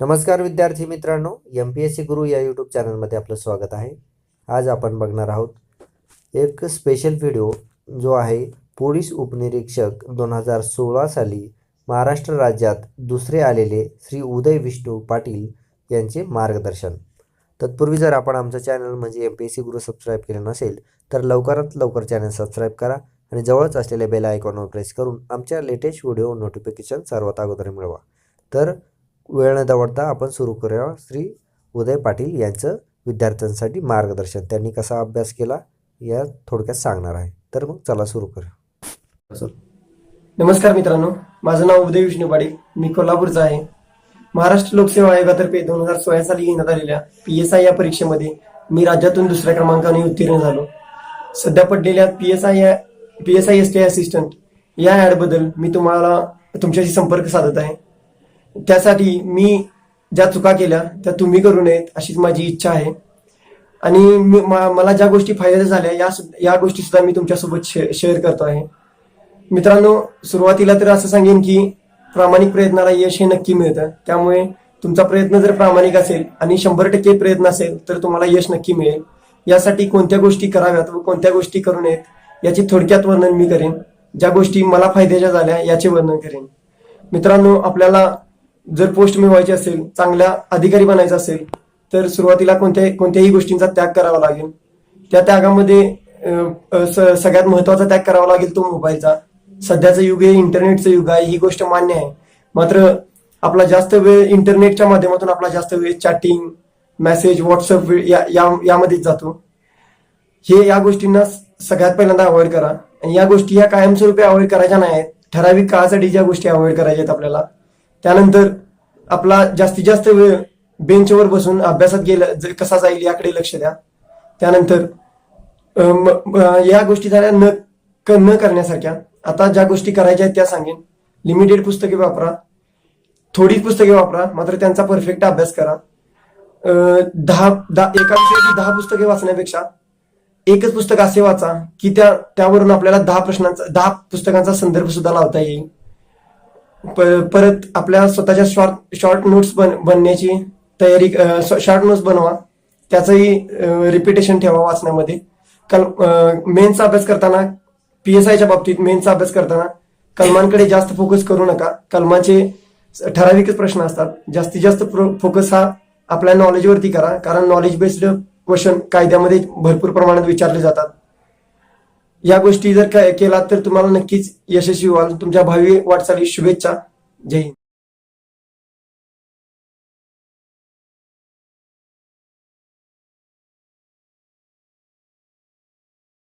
नमस्कार विद्यार्थी मित्रांनो एम पी एस सी गुरु या यूट्यूब चॅनलमध्ये आपलं स्वागत आहे. आज आपण बघणार आहोत एक स्पेशल व्हिडिओ जो आहे पोलीस उपनिरीक्षक दोन हजार सोळा साली महाराष्ट्र राज्यात दुसरे आलेले श्री उदय विष्णू पाटील यांचे मार्गदर्शन. तत्पूर्वी जर आपण आमचं चॅनल म्हणजे M P S C Guru subscribe केलं नसेल तर लवकरात लवकर चॅनल सबस्क्राईब करा आणि जवळच असलेल्या बेल आयकॉनवर प्रेस करून आमच्या लेटेस्ट व्हिडिओ नोटिफिकेशन सर्वात अगोदर मिळवा. तर वेळ न दवडता आपण सुरू करूया. श्री उदय पाटील यांचं विद्यार्थ्यांसाठी मार्गदर्शन. त्यांनी कसा अभ्यास केला या थोडक्यात सांगणार आहे. तर मग चला सुरू करूया. नमस्कार मित्रांनो. माझं नाव उदय विष्णू पाटील. मी कोल्हापूरचा आहे. महाराष्ट्र लोकसेवा आयोगातर्फे दोन हजार सोळा साली घेण्यात आलेल्या पी एस आय या परीक्षेमध्ये मी राज्यातून दुसऱ्या क्रमांकाने उत्तीर्ण झालो. सध्या पडलेल्या पी एस आय या P S I S T assistant या ॲडबद्दल मी तुम्हाला तुमच्याशी संपर्क साधत आहे. त्यासाठी मी ज्या चुका केल्या त्या तुम्ही करू नयेत अशीच माझी इच्छा आहे. आणि मी- मला ज्या गोष्टी फायद्याच्या झाल्या या या गोष्टी सुद्धा मी तुमच्यासोबत शे- शेअर करतो आहे. मित्रांनो सुरुवातीला तर असं सांगेन की प्रामाणिक प्रयत्नाला यश हे नक्की मिळतं. त्यामुळे तुमचा प्रयत्न जर प्रामाणिक असेल आणि शंभर टक्के प्रयत्न असेल तर तुम्हाला यश नक्की मिळेल. यासाठी कोणत्या गोष्टी कराव्यात व कोणत्या गोष्टी करू नयेत याची थोडक्यात वर्णन मी करेन. ज्या गोष्टी मला फायद्याच्या झाल्या याचे वर्णन करेन. मित्रांनो आपल्याला जर पोस्ट मिळवायची असेल चांगल्या अधिकारी बनायचा असेल तर सुरुवातीला कोणत्या कोणत्याही गोष्टींचा त्याग करावा लागेल. त्या त्यागामध्ये स- सगळ्यात महत्त्वाचा त्याग करावा लागेल तो मोबाईलचा. सध्याचं युग हे इंटरनेटचं युग आहे ही गोष्ट मान्य आहे. मात्र आपला जास्त वेळ इंटरनेटच्या माध्यमातून आपला जास्त वेळ चॅटिंग मेसेज व्हॉट्सअप या यामध्येच जातो. हे या गोष्टींना सगळ्यात पहिल्यांदा अवॉइड करा. आणि या गोष्टी ह्या कायमस्वरूपी अवॉइड करायच्या नाही आहेत ठराविक काळासाठी ज्या गोष्टी अवॉइड करायच्या आहेत आपल्याला त्यानंतर आपला जास्तीत जास्त वेळ बेंचवर बसून अभ्यासात गेला ज- कसा जाईल याकडे लक्ष द्या. त्यानंतर या गोष्टी झाल्या न क- न करण्यासारख्या. आता ज्या गोष्टी करायच्या आहेत त्या सांगेन. लिमिटेड पुस्तके वापरा. थोडीच पुस्तके वापरा मात्र त्यांचा परफेक्ट अभ्यास करा. दहा दहा एका विषयाची दहा पुस्तके वाचण्यापेक्षा एकच पुस्तक असे वाचा की त्या त्यावरून आपल्याला दहा प्रश्नांचा दहा पुस्तकांचा संदर्भ सुद्धा लावता येईल. परत आपल्या स्वतःच्या शॉर्ट शॉर्ट नोट्स बन बनण्याची तयारी शॉर्ट नोट्स बनवा. त्याचंही रिपिटेशन ठेवा वाचण्यामध्ये. कल मेन्सचा अभ्यास करताना पी एस आयच्या बाबतीत मेन्सचा अभ्यास करताना कलमांकडे जास्त फोकस करू नका. कलमाचे ठराविकच प्रश्न असतात. जास्तीत जास्त फोकस हा आपल्या नॉलेजवरती करा. कारण नॉलेज बेस्ड क्वेश्चन कायद्यामध्ये भरपूर प्रमाणात विचारले जातात. या गोष्टी जर काय केलात तर तुम्हाला नक्कीच यशस्वी व्हाल. तुमच्या भावी वाटचाली शुभेच्छा. जय हिंद.